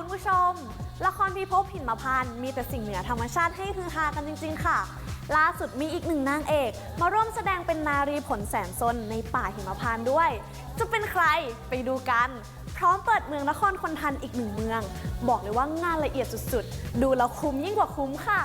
คุณผู้ชม ละครพิภพหินมพานต์มีแต่สิ่งเหนือธรรมชาติให้ฮือฮากันจริง ๆ ค่ะ ล่าสุดมีอีกหนึ่งนางเอก มาร่วมแสดงเป็นนารีผลแสนซนในป่าหิมพานต์ด้วย จะเป็นใครไปดูกัน พร้อมเปิดเมืองนครคนทันอีกหนึ่งเมือง บอกเลยว่างานละเอียดสุดๆ ดูแล้วคุ้มยิ่งกว่าคุ้มค่ะ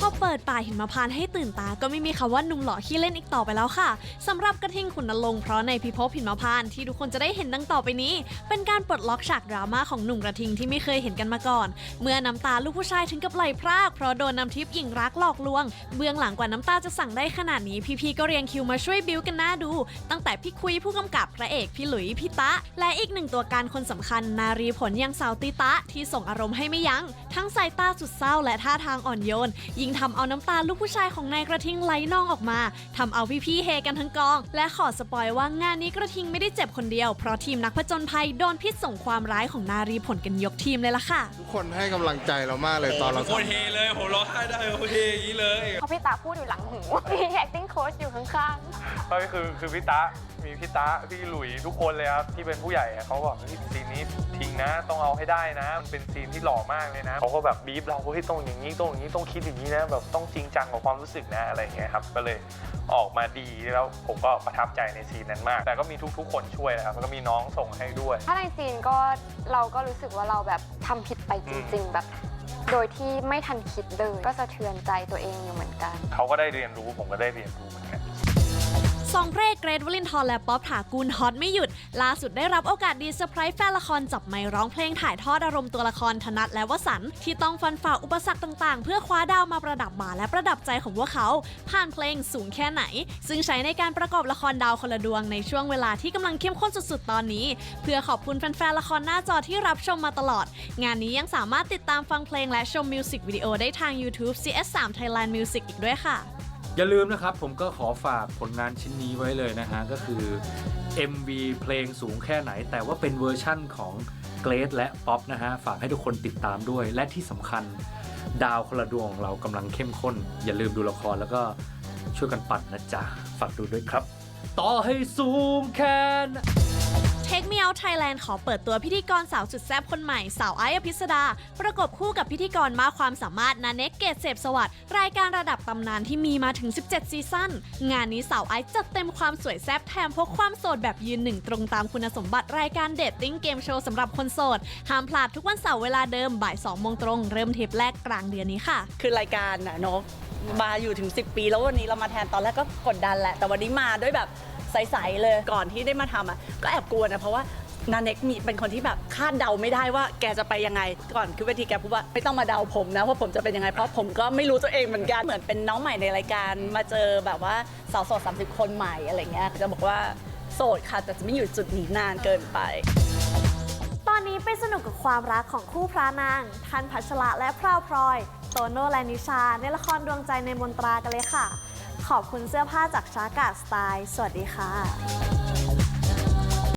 พอเปิดป่าหิมพานต์ให้ตื่นตาก็ไม่มีคำว่าหนุ่มหล่อขี้เล่นอีกต่อไปแล้วค่ะสำหรับกระทิงขุนนรงค์เพราะในพิภพหิมพานต์ที่ทุกคนจะได้เห็นดังต่อไปนี้ เป็นการปลดล็อกฉากดราม่าของหนุ่มกระทิงที่ไม่เคยเห็นกันมาก่อน เมื่อน้ำตาลูกผู้ชายถึงกับไหลพรากเพราะโดนน้ำทิพย์หญิงรักหลอกลวง เบื้องหลังกว่าน้ำตาจะสั่งได้ขนาดนี้พี่ๆก็เรียงคิวมาช่วยบิวกันหน้าดู ตั้งแต่พี่คุยผู้กำกับพระเอกพี่หลุยพี่ตะ และอีกหนึ่งตัวการคนสำคัญ นารีผลยังสาวติตะที่ส่งอารมณ์ให้ไม่ยัง้งทั้งสายตาสุดเศร้าและท่าทางอ่อนโยนยิงทำเอาน้ำตาลูกผู้ชายของนายกระทิงไหลนองออกมาทำเอาพี่ๆเฮกันทั้งกอง และขอสปอยว่างานนี้กระทิงไม่ได้เจ็บคนเดียว เพราะทีมนักผจญภัยโดนพิษส่งความร้ายของนารีผลกันยกทีมเลยล่ะค่ะ ทุกคนให้กำลังใจเรามากเลยตอนเรา โคตรเฮเลยผมร้องไห้ได้โอเคอย่างนี้เลย เพราะพี่ตาพูดอยู่หลังหู มี acting coach อยู่ข้างๆ ก็คือคือพี่ตะ มีพี่ตะพี่หลุยทุกคนเลยครับที่เป็นผู้ใหญ่อะเขาบอกเฮ้ยซีนนี้ทิ้งนะ ต้องเอาให้ได้นะมันเป็นซีนที่หล่อมากเลยนะเขาก็แบบบีบเราเฮ้ยต้องอย่างนี้ต้องอย่างนี้ต้องคิดอย่างนี้นะแบบต้องจริงจังกับความรู้สึกนะอะไรอย่างเงี้ยครับก็เลยออกมาดีแล้วผมก็ประทับใจในซีนนั้นมาก แต่ก็มีทุกๆ คนช่วยนะครับแล้วก็มีน้องส่งให้ด้วยๆถ้าในซีนก็เราก็รู้สึกว่าเราแบบทำผิดไปจริง ๆ แบบ โดยที่ไม่ทันคิดเลยก็สะเทือนใจตัวเองอยู่เหมือนกัน เขาก็ได้เรียนรู้ผมก็ได้เรียนรู้เหมือนกันส องพระเอกเกรทวลินทร์และป๊อปถากูลฮอตไม่หยุด ล่าสุดได้รับโอกาสดีเซอร์ไพรส์แฟนละครจับไมค์ร้องเพลงถ่ายทอดอารมณ์ตัวละครธนัทและวสันต์ที่ต้องฟันฝ่าอุปสรรคต่างๆ เพื่อคว้าดาวมาประดับบ่าและประดับใจของพวกเขา ผ่านเพลงสูงแค่ไหน ซึ่งใช้ในการประกอบละครดาวคนละดวงในช่วงเวลาที่กำลังเข้มข้นสุดๆ ตอนนี้ เพื่อขอบคุณแฟนๆละครหน้าจอที่รับชมมาตลอด งานนี้ยังสามารถติดตามฟังเพลงและชมมิวสิกวิดีโอได้ทาง YouTube CS3 Thailand Music อีกด้วยค่ะ อย่าลืมนะครับ ผมก็ขอฝากผลงานชิ้นนี้ไว้เลยนะฮะ ก็คือ MV เพลงสูงแค่ไหน แต่ว่าเป็นเวอร์ชั่นของเกรดและป๊อปนะฮะ ฝากให้ทุกคนติดตามด้วย และที่สำคัญดาวคนละดวงของเรากำลังเข้มข้น อย่าลืมดูละครแล้วก็ช่วยกันปัดนะจ๊ะ ฝากดูด้วยครับ ต่อให้สูงแค่ Take Me Out Thailand ขอเปิดตัวพิธีกรสาวสุดแซ่บคนใหม่ สาวไอซ์อภิสดา ประกบคู่กับพิธีกรมากความสามารถนาเน็กเกตเสพสวัสดิ์รายการระดับตำนานที่มีมาถึง 17 ซีซั่น งานนี้สาวไอซ์จัดเต็มความสวยแซ่บแถมพกความโสดแบบยืนหนึ่งตรงตามคุณสมบัติรายการเดทติ้งเกมโชว์สำหรับคนโสด ห้ามพลาดทุกวันเสาร์เวลาเดิมบ่าย2โมงตรง เริ่มเทปแรกกลางเดือนนี้ค่ะ คือรายการน่ะเนาะมาอยู่ถึง 10 ปี แล้ววันนี้เรามาแทนตอนแรกก็กดดันแหละ แต่วันนี้มาด้วยแบบ ใสๆเลยก่อนที่ได้มาทำอะก็แอบกลัวนะเพราะว่านาเน็กมีเป็นคนที่แบบคาดเดาไม่ได้ว่าแกจะไปยังไง ก่อนคือเวทีแกพูดว่าไม่ต้องมาเดาผมนะว่าผมจะเป็นยังไงเพราะผมก็ไม่รู้ตัวเองเหมือนกันเหมือนเป็นน้องใหม่ในรายการ มาเจอแบบว่าสาวโสด30 คนใหม่อะไรเงี้ยจะบอกว่าโสดค่ะแต่จะไม่อยู่จุดนี้นานเกินไป ตอนนี้ไปสนุกกับความรักของคู่พระนางทันพัชระและพราวพลอย โตโน่และนิชา ในละครดวงใจในมนตรากันเลยค่ะ ขอบคุณเสื้อผ้าจากชากาสไตล์ สวัสดีค่ะ